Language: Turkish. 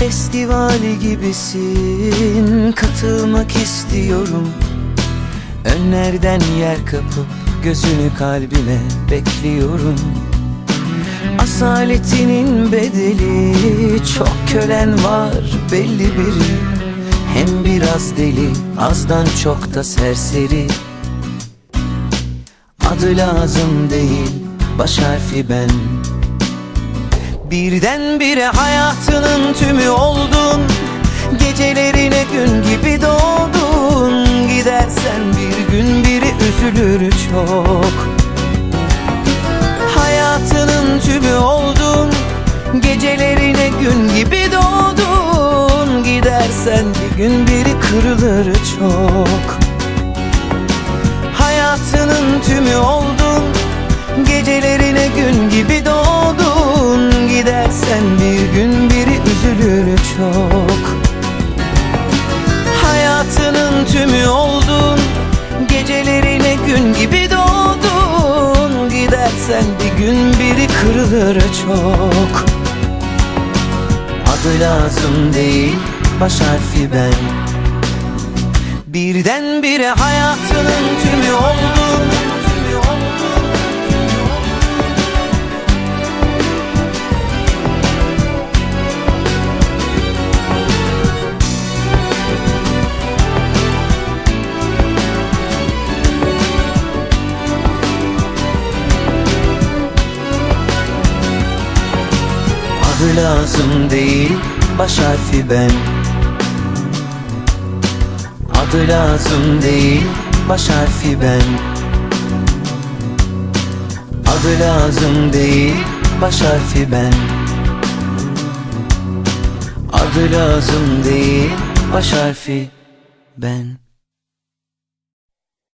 Festivali gibisin. Katılmak istiyorum. Önlerden yer kapıp Gözünü kalbime bekliyorum. Asaletinin bedeli Çok kölen var belli biri Hem biraz deli Azdan çok da serseri. Adı lazım değil Baş harfi ben Birdenbire hayatının tümü oldun. Gecelerine gün gibi doğdun. Gidersen bir gün biri üzülür çok. Hayatının tümü oldun. Gecelerine gün gibi doğdun. Gidersen bir gün biri kırılır çok. Hayatının tümü oldun. Gecelerine gün gibi doğdun Gidersen bir gün biri üzülür çok. Hayatının tümü oldun Gecelerine gün gibi doğdun. Gidersen bir gün biri kırılır çok. Adı lazım değil baş harfi ben. Birdenbire hayatının tümü oldun Adı lazım değil baş harfi ben. Adı lazım değil baş harfi ben. Adı lazım değil baş harfi ben. Adı lazım değil baş harfi ben